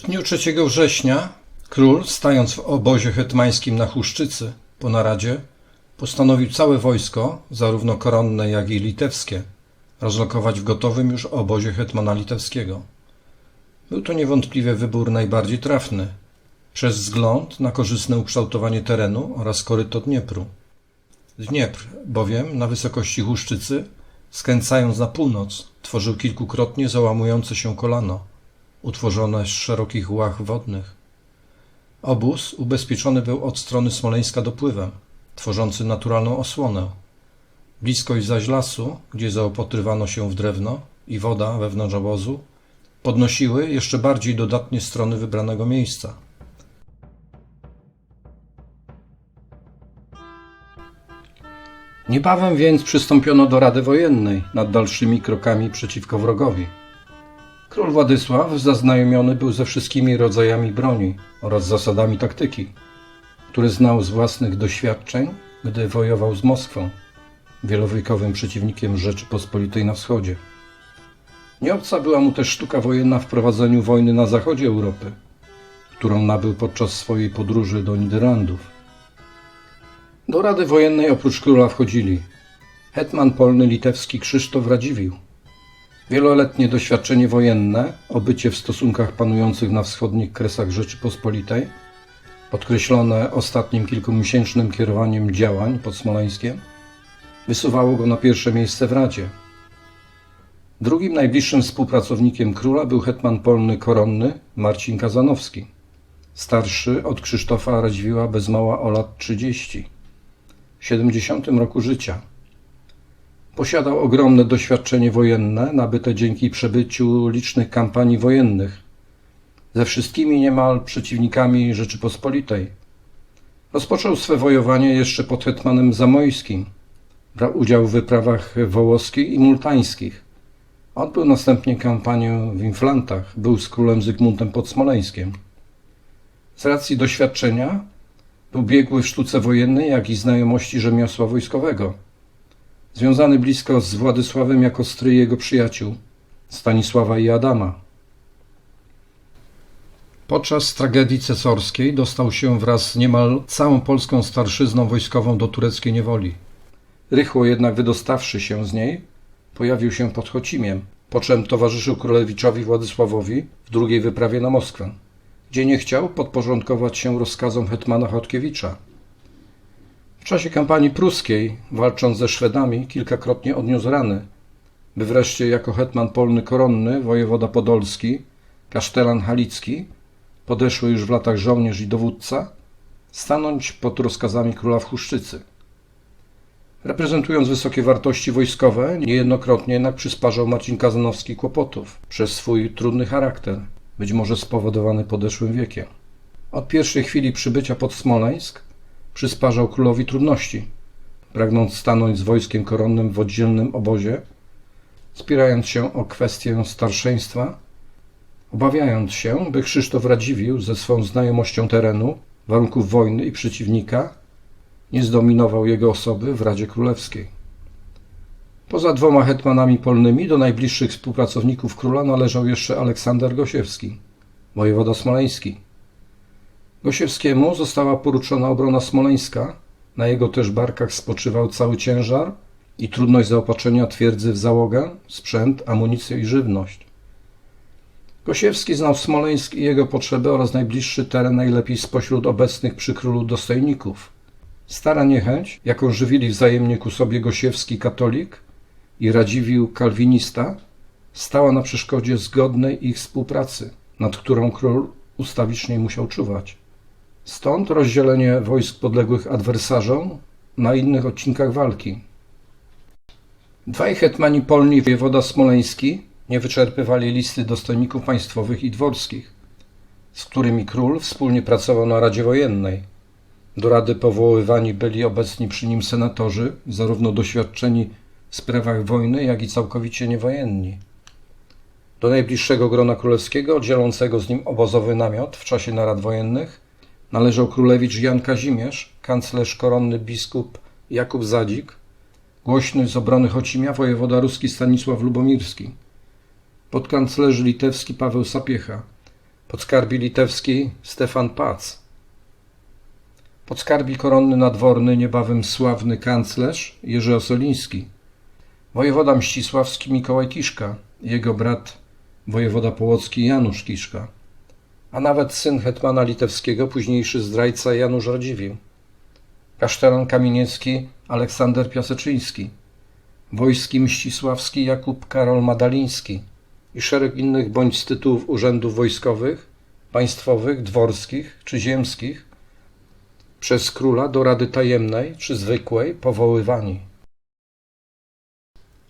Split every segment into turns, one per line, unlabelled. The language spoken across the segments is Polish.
W dniu 3 września król, stając w obozie hetmańskim na Huszczycy po naradzie, postanowił całe wojsko, zarówno koronne, jak i litewskie, rozlokować w gotowym już obozie hetmana litewskiego. Był to niewątpliwie wybór najbardziej trafny, przez wzgląd na korzystne ukształtowanie terenu oraz koryto Dniepru. Dniepr bowiem na wysokości Huszczycy, skręcając na północ, tworzył kilkukrotnie załamujące się kolano, utworzone z szerokich łach wodnych. Obóz ubezpieczony był od strony Smoleńska dopływem, tworzący naturalną osłonę. Bliskość zaś lasu, gdzie zaopatrywano się w drewno i woda wewnątrz obozu, podnosiły jeszcze bardziej dodatnie strony wybranego miejsca. Niebawem więc przystąpiono do Rady Wojennej nad dalszymi krokami przeciwko wrogowi. Król Władysław zaznajomiony był ze wszystkimi rodzajami broni oraz zasadami taktyki, które znał z własnych doświadczeń, gdy wojował z Moskwą, wielowiekowym przeciwnikiem Rzeczypospolitej na wschodzie. Nieobca była mu też sztuka wojenna w prowadzeniu wojny na zachodzie Europy, którą nabył podczas swojej podróży do Niderlandów. Do Rady Wojennej oprócz króla wchodzili hetman polny litewski Krzysztof Radziwiłł, wieloletnie doświadczenie wojenne, obycie w stosunkach panujących na wschodnich kresach Rzeczypospolitej, podkreślone ostatnim kilkumiesięcznym kierowaniem działań pod Smoleńskiem, wysuwało go na pierwsze miejsce w Radzie. Drugim najbliższym współpracownikiem króla był hetman polny koronny Marcin Kazanowski, starszy od Krzysztofa Radziwiła bez mała o lat 30, w 70 roku życia. Posiadał ogromne doświadczenie wojenne, nabyte dzięki przebyciu licznych kampanii wojennych ze wszystkimi niemal przeciwnikami Rzeczypospolitej. Rozpoczął swe wojowanie jeszcze pod hetmanem Zamojskim. Brał udział w wyprawach wołoskich i multańskich. Odbył następnie kampanię w Inflantach. Był z królem Zygmuntem pod Smoleńskiem. Z racji doświadczenia był biegły w sztuce wojennej, jak i znajomości rzemiosła wojskowego. Związany blisko z Władysławem jako stryj jego przyjaciół, Stanisława i Adama. Podczas tragedii cesorskiej dostał się wraz z niemal całą polską starszyzną wojskową do tureckiej niewoli. Rychło jednak wydostawszy się z niej, pojawił się pod Chocimiem, po czym towarzyszył królewiczowi Władysławowi w drugiej wyprawie na Moskwę, gdzie nie chciał podporządkować się rozkazom hetmana Chodkiewicza. W czasie kampanii pruskiej, walcząc ze Szwedami, kilkakrotnie odniósł rany, by wreszcie jako hetman polny koronny, wojewoda podolski, kasztelan halicki, podeszły już w latach żołnierz i dowódca, stanąć pod rozkazami króla w Huszczycy. Reprezentując wysokie wartości wojskowe, niejednokrotnie jednak przysparzał Marcin Kazanowski kłopotów przez swój trudny charakter, być może spowodowany podeszłym wiekiem. Od pierwszej chwili przybycia pod Smoleńsk przysparzał królowi trudności, pragnąc stanąć z wojskiem koronnym w oddzielnym obozie, spierając się o kwestię starszeństwa, obawiając się, by Krzysztof Radziwiłł ze swą znajomością terenu, warunków wojny i przeciwnika nie zdominował jego osoby w Radzie Królewskiej. Poza dwoma hetmanami polnymi do najbliższych współpracowników króla należał jeszcze Aleksander Gosiewski, wojewoda smoleński. Gosiewskiemu została poruczona obrona smoleńska, na jego też barkach spoczywał cały ciężar i trudność zaopatrzenia twierdzy w załogę, sprzęt, amunicję i żywność. Gosiewski znał Smoleńsk i jego potrzeby oraz najbliższy teren najlepiej spośród obecnych przy królu dostojników. Stara niechęć, jaką żywili wzajemnie ku sobie Gosiewski katolik i Radziwiłł kalwinista, stała na przeszkodzie zgodnej ich współpracy, nad którą król ustawicznie musiał czuwać. Stąd rozdzielenie wojsk podległych adwersarzom na innych odcinkach walki. Dwaj hetmani polni wojewoda smoleński nie wyczerpywali listy dostojników państwowych i dworskich, z którymi król wspólnie pracował na Radzie Wojennej. Do rady powoływani byli obecni przy nim senatorzy, zarówno doświadczeni w sprawach wojny, jak i całkowicie niewojenni. Do najbliższego grona królewskiego, dzielącego z nim obozowy namiot w czasie narad wojennych, należał królewicz Jan Kazimierz, kanclerz koronny biskup Jakub Zadzik, głośny z obrony Chocimia wojewoda ruski Stanisław Lubomirski, podkanclerz litewski Paweł Sapiecha, Podskarbi litewski Stefan Pac. Podskarbi koronny nadworny, niebawem sławny kanclerz Jerzy Osoliński. Wojewoda mścisławski Mikołaj Kiszka, jego brat wojewoda połocki Janusz Kiszka, a nawet syn hetmana litewskiego, późniejszy zdrajca Janusz Radziwiłł. Kasztelan kamieniecki Aleksander Piaseczyński, wojski mścisławski Jakub Karol Madaliński i szereg innych bądź z tytułów urzędów wojskowych, państwowych, dworskich czy ziemskich przez króla do rady tajemnej czy zwykłej powoływani.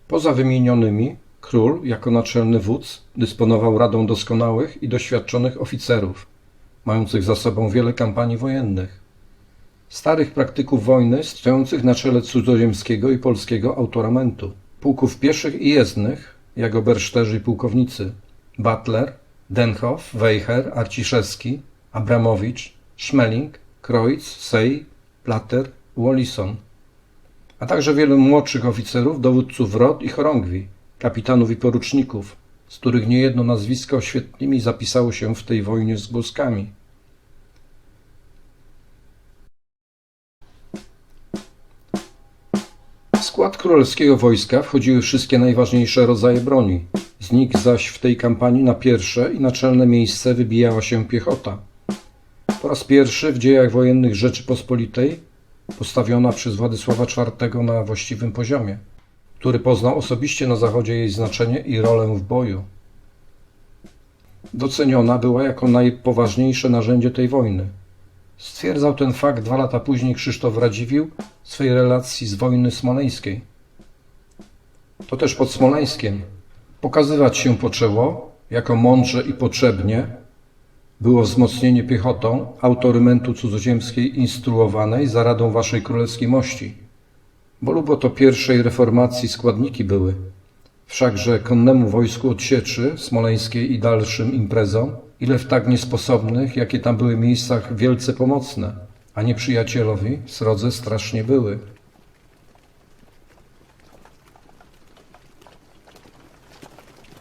Poza wymienionymi, król, jako naczelny wódz, dysponował radą doskonałych i doświadczonych oficerów, mających za sobą wiele kampanii wojennych. Starych praktyków wojny, stojących na czele cudzoziemskiego i polskiego autoramentu, pułków pieszych i jezdnych, jak oberszterzy i pułkownicy, Butler, Denhoff, Weicher, Arciszewski, Abramowicz, Schmeling, Kreutz, Sey, Plater, Wallison, a także wielu młodszych oficerów, dowódców rot i chorągwi, kapitanów i poruczników, z których niejedno nazwisko świetnymi zapisało się w tej wojnie z głoskami. W skład królewskiego wojska wchodziły wszystkie najważniejsze rodzaje broni. Z nich zaś w tej kampanii na pierwsze i naczelne miejsce wybijała się piechota. Po raz pierwszy w dziejach wojennych Rzeczypospolitej postawiona przez Władysława IV na właściwym poziomie, który poznał osobiście na zachodzie jej znaczenie i rolę w boju. Doceniona była jako najpoważniejsze narzędzie tej wojny. Stwierdzał ten fakt dwa lata później Krzysztof Radziwiłł w swej relacji z wojny smoleńskiej. To też pod Smoleńskiem pokazywać się poczęło, jako mądrze i potrzebnie było wzmocnienie piechotą autorymentu cudzoziemskiej instruowanej za radą waszej królewskiej mości. Bo lubo to pierwszej reformacji składniki były. Wszakże konnemu wojsku odsieczy smoleńskiej i dalszym imprezom, ile w tak niesposobnych, jakie tam były miejscach wielce pomocne, a nieprzyjacielowi srodze strasznie były.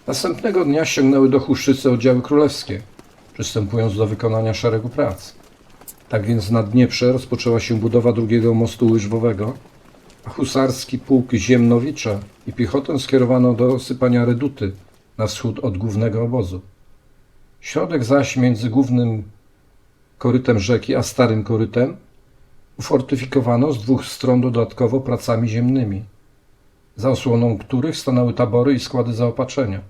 Następnego dnia ściągnęły do Huszczycy oddziały królewskie, przystępując do wykonania szeregu prac. Tak więc na Dnieprze rozpoczęła się budowa drugiego mostu łyżwowego, husarski pułk Ziemnowicza i piechotę skierowano do osypania reduty na wschód od głównego obozu. Środek zaś między głównym korytem rzeki a starym korytem ufortyfikowano z dwóch stron dodatkowo pracami ziemnymi, za osłoną których stanęły tabory i składy zaopatrzenia.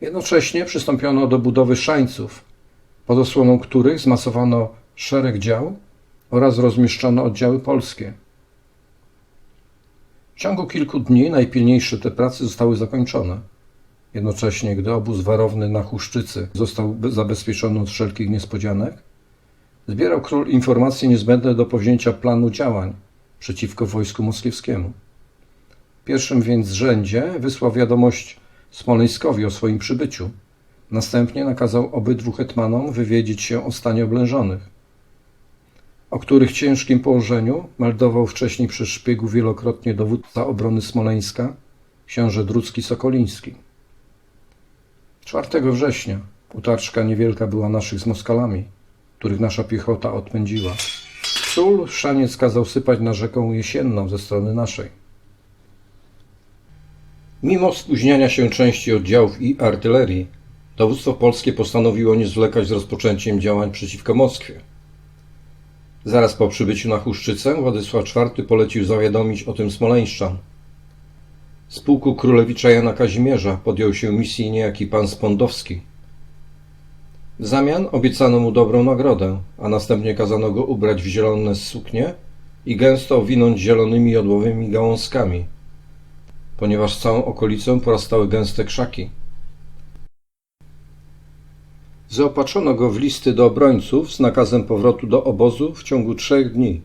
Jednocześnie przystąpiono do budowy szańców, pod osłoną których zmasowano szereg dział oraz rozmieszczono oddziały polskie. W ciągu kilku dni najpilniejsze te prace zostały zakończone. Jednocześnie, gdy obóz warowny na Huszczycy został zabezpieczony od wszelkich niespodzianek, zbierał król informacje niezbędne do powzięcia planu działań przeciwko wojsku moskiewskiemu. W pierwszym więc rzędzie wysłał wiadomość Smoleńskowi o swoim przybyciu. Następnie nakazał obydwu hetmanom wywiedzieć się o stanie oblężonych, o których ciężkim położeniu meldował wcześniej przez szpiegu wielokrotnie dowódca obrony Smoleńska, książę Drucki Sokoliński. 4 września utarczka niewielka była naszych z Moskalami, których nasza piechota odpędziła. Sól szaniec kazał sypać na rzeką Jesienną ze strony naszej. Mimo spóźniania się części oddziałów i artylerii, dowództwo polskie postanowiło nie zwlekać z rozpoczęciem działań przeciwko Moskwie. Zaraz po przybyciu na Huszczycę Władysław IV polecił zawiadomić o tym Smoleńszczan. Z pułku królewicza Jana Kazimierza podjął się misji niejaki pan Spondowski. W zamian obiecano mu dobrą nagrodę, a następnie kazano go ubrać w zielone suknie i gęsto owinąć zielonymi jodłowymi gałązkami – ponieważ całą okolicę porastały gęste krzaki. Zaopatrzono go w listy do obrońców z nakazem powrotu do obozu w ciągu trzech dni.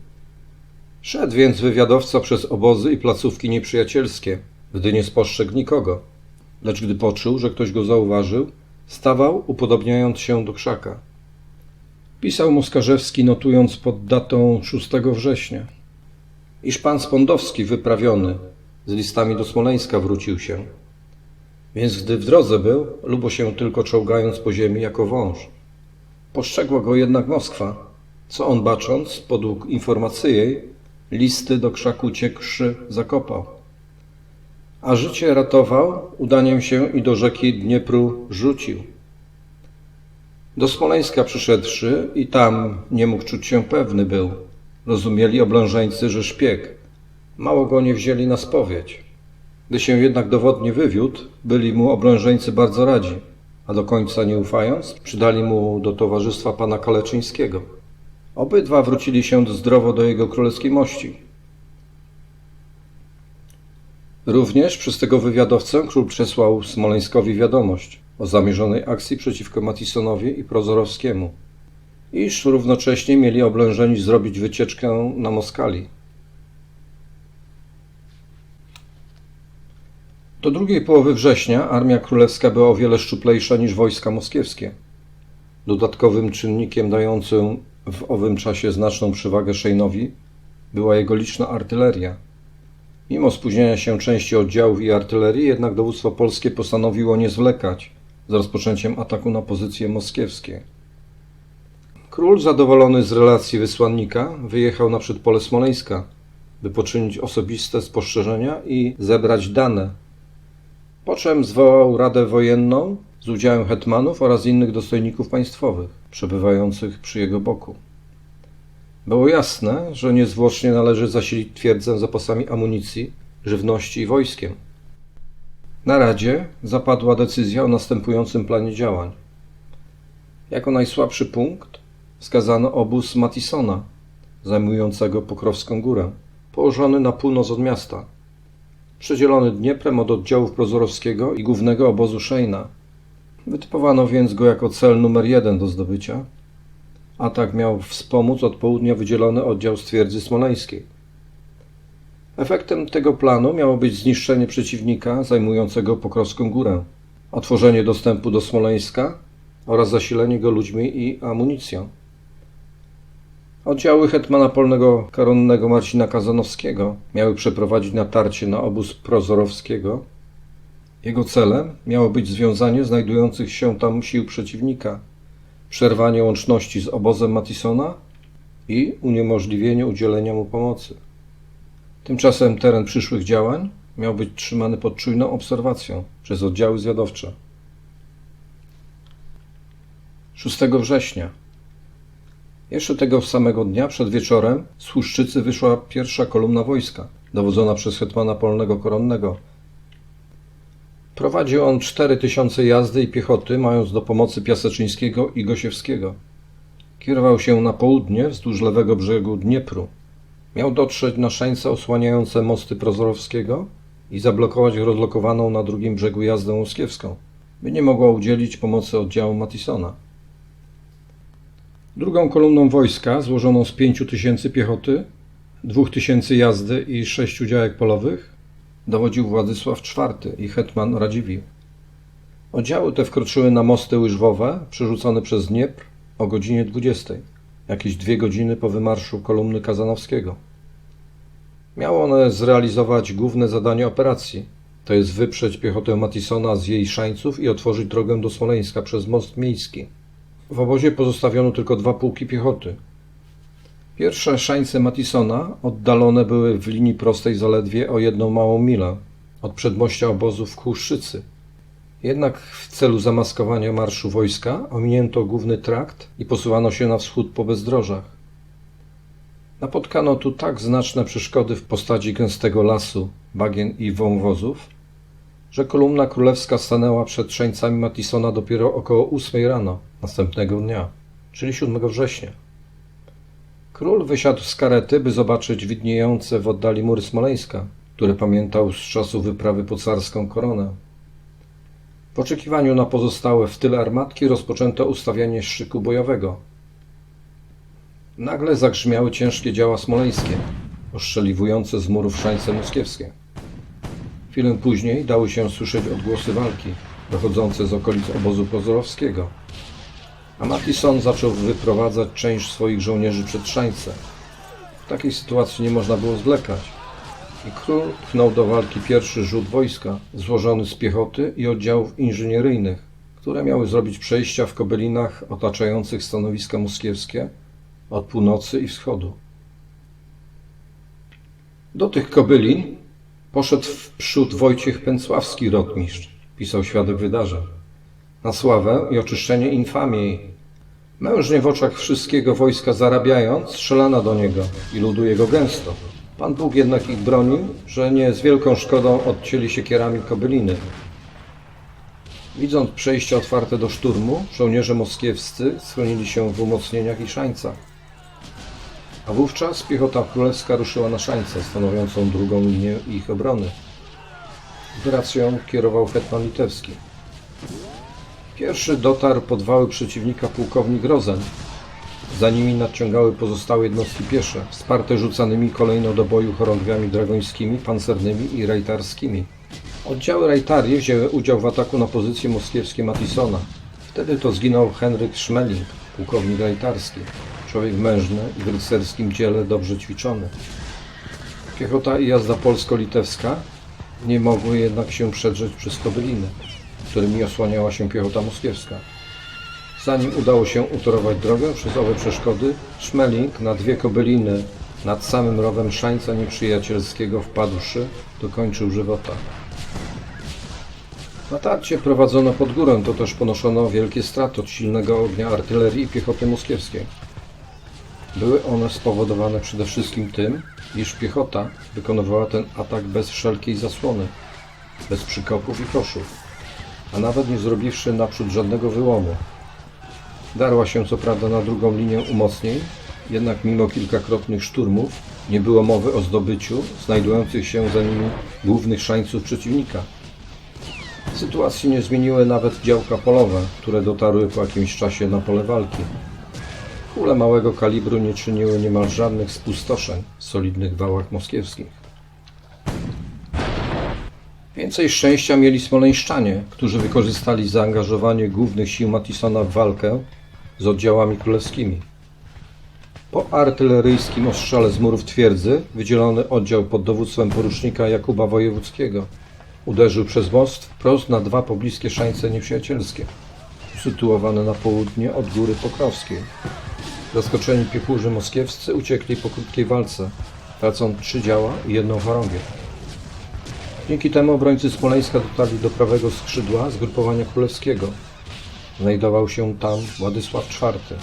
Szedł więc wywiadowca przez obozy i placówki nieprzyjacielskie, gdy nie spostrzegł nikogo, lecz gdy poczuł, że ktoś go zauważył, stawał, upodobniając się do krzaka. Pisał mu Skarzewski, notując pod datą 6 września, iż pan Spondowski wyprawiony, z listami do Smoleńska wrócił się. Więc gdy w drodze był, lubo się tylko czołgając po ziemi jako wąż. Postrzegła go jednak Moskwa, co on bacząc, podług informacji jej, listy do krzaku ciekszy zakopał. A życie ratował, udaniem się i do rzeki Dniepru rzucił. Do Smoleńska przyszedłszy i tam nie mógł czuć się pewny był. Rozumieli oblężeńcy, że szpieg. Mało go nie wzięli na spowiedź. Gdy się jednak dowodnie wywiódł, byli mu oblężeńcy bardzo radzi, a do końca nie ufając, przydali mu do towarzystwa pana Kaleczyńskiego. Obydwa wrócili się zdrowo do jego królewskiej mości. Również przez tego wywiadowcę król przesłał Smoleńskowi wiadomość o zamierzonej akcji przeciwko Matisonowi i Prozorowskiemu, iż równocześnie mieli oblężeni zrobić wycieczkę na Moskali. Do drugiej połowy września armia królewska była o wiele szczuplejsza niż wojska moskiewskie. Dodatkowym czynnikiem dającym w owym czasie znaczną przewagę Szejnowi była jego liczna artyleria. Mimo spóźnienia się części oddziałów i artylerii, jednak dowództwo polskie postanowiło nie zwlekać z rozpoczęciem ataku na pozycje moskiewskie. Król, zadowolony z relacji wysłannika, wyjechał na przedpole Smoleńska, by poczynić osobiste spostrzeżenia i zebrać dane. Po czym zwołał Radę Wojenną z udziałem hetmanów oraz innych dostojników państwowych przebywających przy jego boku. Było jasne, że niezwłocznie należy zasilić twierdzę zapasami amunicji, żywności i wojskiem. Na Radzie zapadła decyzja o następującym planie działań. Jako najsłabszy punkt wskazano obóz Matisona, zajmującego Pokrowską Górę, położony na północ od miasta, przedzielony Dnieprem od oddziałów Prozorowskiego i głównego obozu Szejna. Wytypowano więc go jako cel numer jeden do zdobycia. Atak miał wspomóc od południa wydzielony oddział z twierdzy smoleńskiej. Efektem tego planu miało być zniszczenie przeciwnika zajmującego Pokrowską Górę, otworzenie dostępu do Smoleńska oraz zasilenie go ludźmi i amunicją. Oddziały hetmana polnego koronnego Marcina Kazanowskiego miały przeprowadzić natarcie na obóz Prozorowskiego. Jego celem miało być związanie znajdujących się tam sił przeciwnika, przerwanie łączności z obozem Matisona i uniemożliwienie udzielenia mu pomocy. Tymczasem teren przyszłych działań miał być trzymany pod czujną obserwacją przez oddziały zwiadowcze. 6 września jeszcze tego samego dnia przed wieczorem z Huszczycy wyszła pierwsza kolumna wojska, dowodzona przez hetmana polnego koronnego. Prowadził on cztery tysiące jazdy i piechoty, mając do pomocy Piaseczyńskiego i Gosiewskiego. Kierował się na południe wzdłuż lewego brzegu Dniepru. Miał dotrzeć na szańce osłaniające mosty Prozorowskiego i zablokować rozlokowaną na drugim brzegu jazdę moskiewską, by nie mogła udzielić pomocy oddziału Matisona. Drugą kolumną wojska, złożoną z pięciu tysięcy piechoty, dwóch tysięcy jazdy i sześciu działek polowych, dowodził Władysław IV i hetman Radziwiłł. Oddziały te wkroczyły na mosty łyżwowe przerzucone przez Dniepr o godzinie 20, jakieś dwie godziny po wymarszu kolumny Kazanowskiego. Miało one zrealizować główne zadanie operacji, to jest wyprzeć piechotę Matisona z jej szańców i otworzyć drogę do Smoleńska przez most miejski. W obozie pozostawiono tylko dwa pułki piechoty. Pierwsze szańce Matisona oddalone były w linii prostej zaledwie o jedną małą milę od przedmościa obozu w Kłuszczycy. Jednak w celu zamaskowania marszu wojska ominięto główny trakt i posuwano się na wschód po bezdrożach. Napotkano tu tak znaczne przeszkody w postaci gęstego lasu, bagien i wąwozów, że kolumna królewska stanęła przed szańcami Matisona dopiero około ósmej rano następnego dnia, czyli 7 września. Król wysiadł z karety, by zobaczyć widniejące w oddali mury Smoleńska, które pamiętał z czasu wyprawy po carską koronę. W oczekiwaniu na pozostałe w tyle armatki rozpoczęto ustawianie szyku bojowego. Nagle zagrzmiały ciężkie działa smoleńskie, oszczeliwujące z murów szańce moskiewskie. Chwilę później dały się słyszeć odgłosy walki, dochodzące z okolic obozu Prozorowskiego. A Matison zaczął wyprowadzać część swoich żołnierzy przed szańce. W takiej sytuacji nie można było zwlekać. i król tchnął do walki pierwszy rzut wojska, złożony z piechoty i oddziałów inżynieryjnych, które miały zrobić przejścia w kobylinach otaczających stanowiska moskiewskie od północy i wschodu. Do tych kobylin poszedł w przód Wojciech Pęcławski, rotmistrz, pisał świadek wydarzeń. Na sławę i oczyszczenie infamii. Mężnie w oczach wszystkiego wojska zarabiając, strzelano do niego i ludu jego gęsto. Pan Bóg jednak ich bronił, że nie z wielką szkodą odcięli się kierami kobyliny. Widząc przejście otwarte do szturmu, żołnierze moskiewscy schronili się w umocnieniach i szańcach. A wówczas piechota królewska ruszyła na szańce, stanowiącą drugą linię ich obrony. Operacją kierował hetman litewski. Pierwszy dotarł pod wały przeciwnika pułkownik Rozen. Za nimi nadciągały pozostałe jednostki piesze, wsparte rzucanymi kolejno do boju chorągwiami dragońskimi, pancernymi i rajtarskimi. Oddziały rajtarii wzięły udział w ataku na pozycje moskiewskie Matisona. Wtedy to zginął Henryk Schmeling, pułkownik rajtarski, człowiek mężny i w rycerskim dziele dobrze ćwiczony. Piechota i jazda polsko-litewska nie mogły jednak się przedrzeć przez kobyliny, którymi osłaniała się piechota moskiewska. Zanim udało się utorować drogę przez owe przeszkody, Szmeling na dwie kobyliny nad samym rowem szańca nieprzyjacielskiego wpadłszy, dokończył żywota. Natarcie prowadzono pod górę, to też ponoszono wielkie straty od silnego ognia artylerii i piechoty moskiewskiej. Były one spowodowane przede wszystkim tym, iż piechota wykonywała ten atak bez wszelkiej zasłony, bez przykopów i koszów, a nawet nie zrobiwszy naprzód żadnego wyłomu. Darła się co prawda na drugą linię umocnień, jednak mimo kilkakrotnych szturmów nie było mowy o zdobyciu znajdujących się za nimi głównych szańców przeciwnika. Sytuacji nie zmieniły nawet działka polowe, które dotarły po jakimś czasie na pole walki. Kule małego kalibru nie czyniły niemal żadnych spustoszeń w solidnych wałach moskiewskich. Więcej szczęścia mieli smoleńszczanie, którzy wykorzystali zaangażowanie głównych sił Matisona w walkę z oddziałami królewskimi. Po artyleryjskim ostrzale z murów twierdzy wydzielony oddział pod dowództwem porucznika Jakuba Wojewódzkiego uderzył przez most wprost na dwa pobliskie szańce nieprzyjacielskie, usytuowane na południe od góry Pokrowskiej. Zaskoczeni piechurzy moskiewscy uciekli po krótkiej walce, tracąc trzy działa i jedną chorągię. Dzięki temu obrońcy Smoleńska dotarli do prawego skrzydła zgrupowania królewskiego. Znajdował się tam Władysław IV.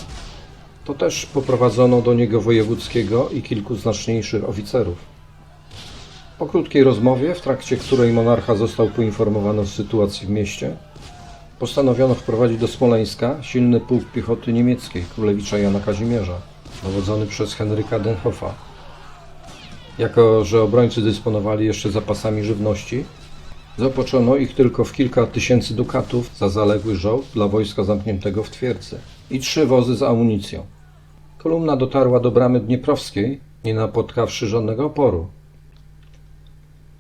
To też poprowadzono do niego wojewódzkiego i kilku znaczniejszych oficerów. Po krótkiej rozmowie, w trakcie której monarcha został poinformowany o sytuacji w mieście, postanowiono wprowadzić do Smoleńska silny pułk piechoty niemieckiej królewicza Jana Kazimierza, dowodzony przez Henryka Denhoffa. Jako, że obrońcy dysponowali jeszcze zapasami żywności, zaopłaczono ich tylko w kilka tysięcy dukatów za zaległy żołd dla wojska zamkniętego w twierdzy i trzy wozy z amunicją. Kolumna dotarła do bramy dnieprowskiej, nie napotkawszy żadnego oporu.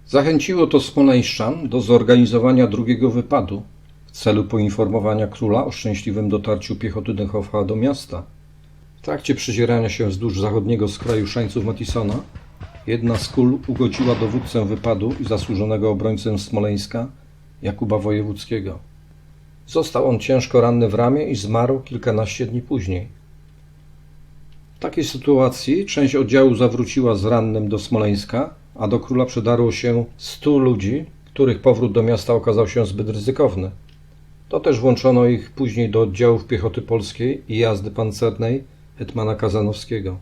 Zachęciło to Smoleńszczan do zorganizowania drugiego wypadu w celu poinformowania króla o szczęśliwym dotarciu piechoty Denhoffa do miasta. W trakcie przezierania się wzdłuż zachodniego skraju szańców Matisona, jedna z kul ugodziła dowódcę wypadu i zasłużonego obrońcę Smoleńska, Jakuba Wojewódzkiego. Został on ciężko ranny w ramię i zmarł kilkanaście dni później. W takiej sytuacji część oddziału zawróciła z rannym do Smoleńska, a do króla przedarło się stu ludzi, których powrót do miasta okazał się zbyt ryzykowny. To też włączono ich później do oddziałów piechoty polskiej i jazdy pancernej hetmana Kazanowskiego.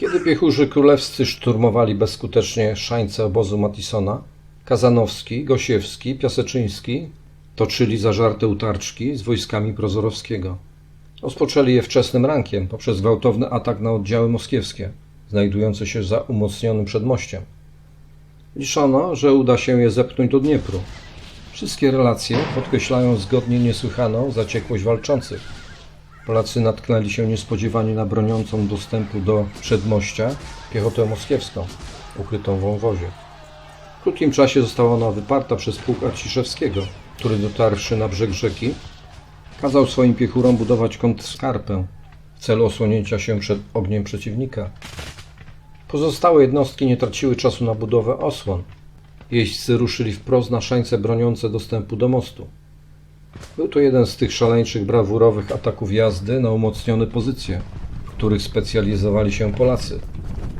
Kiedy piechurzy królewscy szturmowali bezskutecznie szańce obozu Matisona, Kazanowski, Gosiewski, Piaseczyński toczyli zażarte utarczki z wojskami Prozorowskiego. Rozpoczęli je wczesnym rankiem poprzez gwałtowny atak na oddziały moskiewskie, znajdujące się za umocnionym przedmościem. Liczono, że uda się je zepchnąć do Dniepru. Wszystkie relacje podkreślają zgodnie niesłychaną zaciekłość walczących. Polacy natknęli się niespodziewanie na broniącą dostępu do przedmościa piechotę moskiewską, ukrytą w wąwozie. W krótkim czasie została ona wyparta przez pułk Arciszewskiego, który dotarwszy na brzeg rzeki, kazał swoim piechurom budować kontskarpę w celu osłonięcia się przed ogniem przeciwnika. Pozostałe jednostki nie traciły czasu na budowę osłon. Jeźdźcy ruszyli wprost na szańce broniące dostępu do mostu. Był to jeden z tych szaleńczych, brawurowych ataków jazdy na umocnione pozycje, w których specjalizowali się Polacy.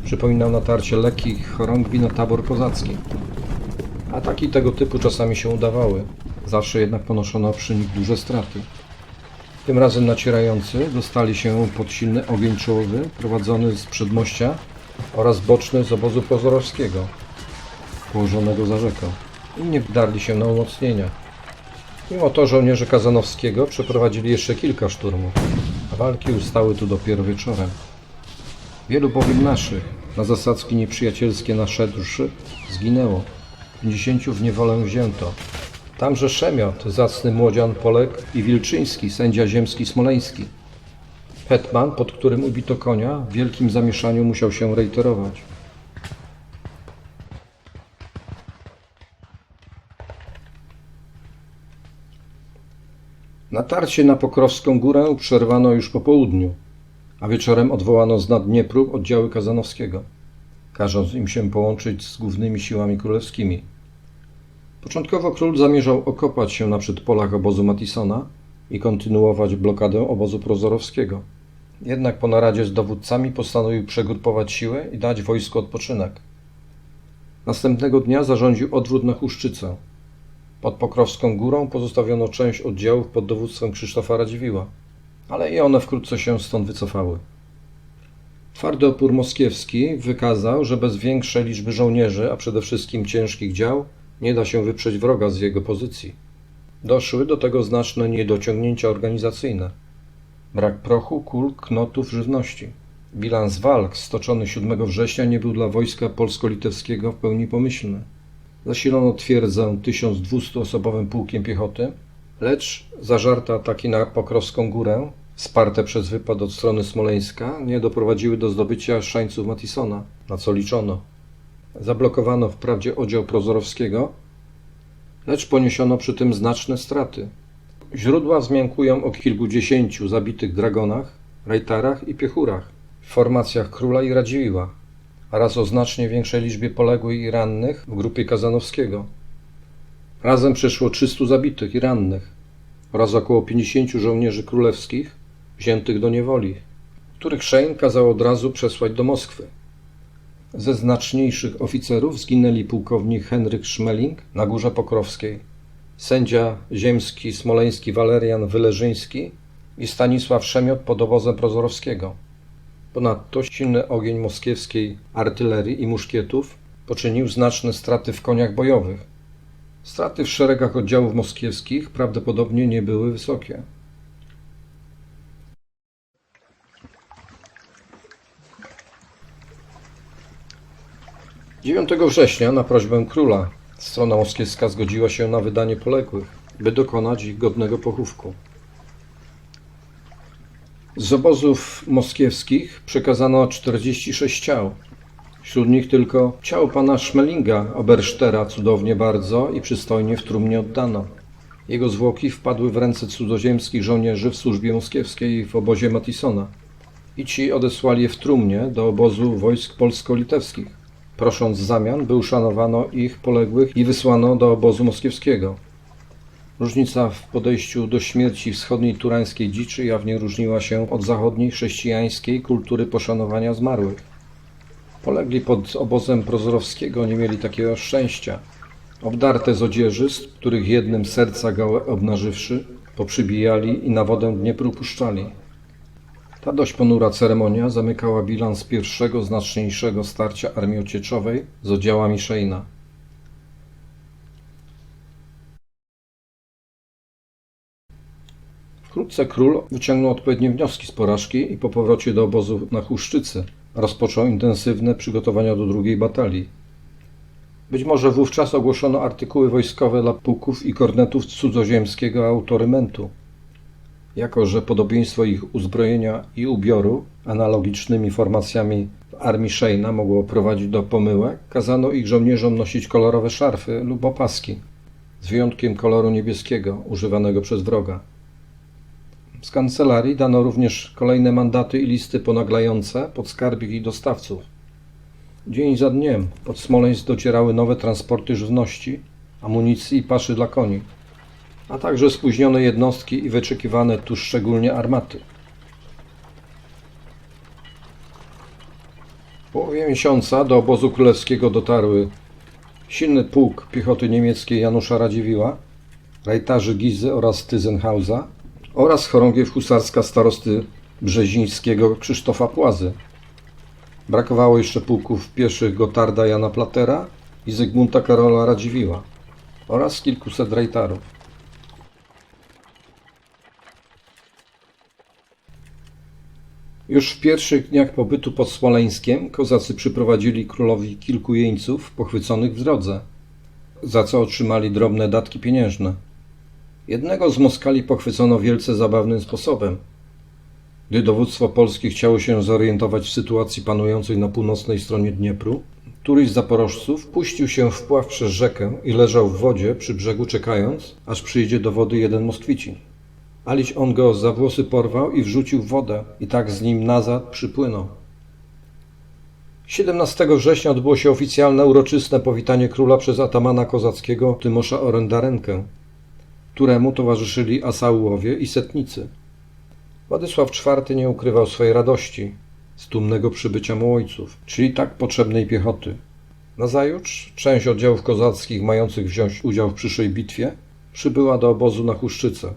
Przypominał natarcie lekkich chorągwi na tabor kozacki. Ataki tego typu czasami się udawały, zawsze jednak ponoszono przy nich duże straty. Tym razem nacierający dostali się pod silny ogień czołowy prowadzony z przedmościa oraz boczny z obozu pozorowskiego, położonego za rzeką. Inni wdarli się na umocnienia. Mimo to żołnierze Kazanowskiego przeprowadzili jeszcze kilka szturmów, a walki ustały tu dopiero wieczorem. Wielu bowiem naszych, na zasadzki nieprzyjacielskie naszedłszy, zginęło. 50 w niewolę wzięto. Tamże Szemiot, zacny młodzian Polek i Wilczyński, sędzia ziemski smoleński. Hetman, pod którym ubito konia, w wielkim zamieszaniu musiał się rejterować. Natarcie na Pokrowską Górę przerwano już po południu, a wieczorem odwołano z nad Dniepru oddziały Kazanowskiego, każąc im się połączyć z głównymi siłami królewskimi. Początkowo król zamierzał okopać się na przedpolach obozu Matisona i kontynuować blokadę obozu Prozorowskiego. Jednak po naradzie z dowódcami postanowił przegrupować siły i dać wojsku odpoczynek. Następnego dnia zarządził odwrót na Huszczycę. Pod Pokrowską Górą pozostawiono część oddziałów pod dowództwem Krzysztofa Radziwiła, ale i one wkrótce się stąd wycofały. Twardy opór moskiewski wykazał, że bez większej liczby żołnierzy, a przede wszystkim ciężkich dział, nie da się wyprzeć wroga z jego pozycji. Doszły do tego znaczne niedociągnięcia organizacyjne. Brak prochu, kul, knotów, żywności. Bilans walk stoczony 7 września nie był dla wojska polsko-litewskiego w pełni pomyślny. Zasilono twierdzę 1200-osobowym pułkiem piechoty, lecz zażarte ataki na Pokrowską Górę, wsparte przez wypad od strony Smoleńska, nie doprowadziły do zdobycia szańców Matisona, na co liczono. Zablokowano wprawdzie oddział Prozorowskiego, lecz poniesiono przy tym znaczne straty. Źródła wzmiankują o kilkudziesięciu zabitych dragonach, rejtarach i piechurach w formacjach króla i Radziwiła oraz o znacznie większej liczbie poległych i rannych w grupie Kazanowskiego. Razem przyszło 300 zabitych i rannych oraz około 50 żołnierzy królewskich wziętych do niewoli, których Szejn kazał od razu przesłać do Moskwy. Ze znaczniejszych oficerów zginęli pułkownik Henryk Szmeling na Górze Pokrowskiej, sędzia ziemski smoleński Walerian Wyleżyński i Stanisław Szemiot pod obozem Prozorowskiego. Ponadto silny ogień moskiewskiej artylerii i muszkietów poczynił znaczne straty w koniach bojowych. Straty w szeregach oddziałów moskiewskich prawdopodobnie nie były wysokie. 9 września na prośbę króla strona moskiewska zgodziła się na wydanie poległych, by dokonać ich godnego pochówku. Z obozów moskiewskich przekazano 46 ciał. Wśród nich tylko ciało pana Szmelinga, Oberstera, cudownie bardzo i przystojnie w trumnie oddano. Jego zwłoki wpadły w ręce cudzoziemskich żołnierzy w służbie moskiewskiej w obozie Matisona i ci odesłali je w trumnie do obozu wojsk polsko-litewskich prosząc zamian, by uszanowano ich poległych i wysłano do obozu moskiewskiego. Różnica w podejściu do śmierci wschodniej turańskiej dziczy jawnie różniła się od zachodniej chrześcijańskiej kultury poszanowania zmarłych. Polegli pod obozem Prozorowskiego nie mieli takiego szczęścia. Obdarte z odzieży, z których jednym serca gałę obnażywszy, poprzybijali i na wodę Dniepru puszczali. Ta dość ponura ceremonia zamykała bilans pierwszego znaczniejszego starcia armii ocieczowej z oddziałami Szejna. Wkrótce król wyciągnął odpowiednie wnioski z porażki i po powrocie do obozu na Huszczycy rozpoczął intensywne przygotowania do drugiej batalii. Być może wówczas ogłoszono artykuły wojskowe dla pułków i kornetów cudzoziemskiego autorymentu jako że podobieństwo ich uzbrojenia i ubioru analogicznymi formacjami w armii Szejna mogło prowadzić do pomyłek, kazano ich żołnierzom nosić kolorowe szarfy lub opaski, z wyjątkiem koloru niebieskiego używanego przez wroga. Z kancelarii dano również kolejne mandaty i listy ponaglające podskarbik i dostawców. Dzień za dniem pod Smoleńsk docierały nowe transporty żywności, amunicji i paszy dla koni, a także spóźnione jednostki i wyczekiwane tu szczególnie armaty. W połowie miesiąca do obozu królewskiego dotarły silny pułk piechoty niemieckiej Janusza Radziwiła, rajtarzy Gizy oraz Tyzenhausa oraz chorągiew husarska starosty brzezińskiego Krzysztofa Płazy. Brakowało jeszcze pułków pieszych Gotarda Jana Platera i Zygmunta Karola Radziwiła oraz kilkuset rajtarów. Już w pierwszych dniach pobytu pod Smoleńskiem kozacy przyprowadzili królowi kilku jeńców pochwyconych w drodze, za co otrzymali drobne datki pieniężne. Jednego z Moskali pochwycono wielce zabawnym sposobem. Gdy dowództwo polskie chciało się zorientować w sytuacji panującej na północnej stronie Dniepru, któryś z zaporożców puścił się w pław przez rzekę i leżał w wodzie przy brzegu czekając, aż przyjdzie do wody jeden Moskwicin. Aliś on go za włosy porwał i wrzucił w wodę i tak z nim nazad przypłynął. 17 września odbyło się oficjalne uroczyste powitanie króla przez atamana kozackiego Tymosza Orędarenkę, któremu towarzyszyli asaułowie i setnicy. Władysław IV nie ukrywał swojej radości z tłumnego przybycia mu ojców, czyli tak potrzebnej piechoty. Nazajutrz część oddziałów kozackich mających wziąć udział w przyszłej bitwie przybyła do obozu na Huszczycę.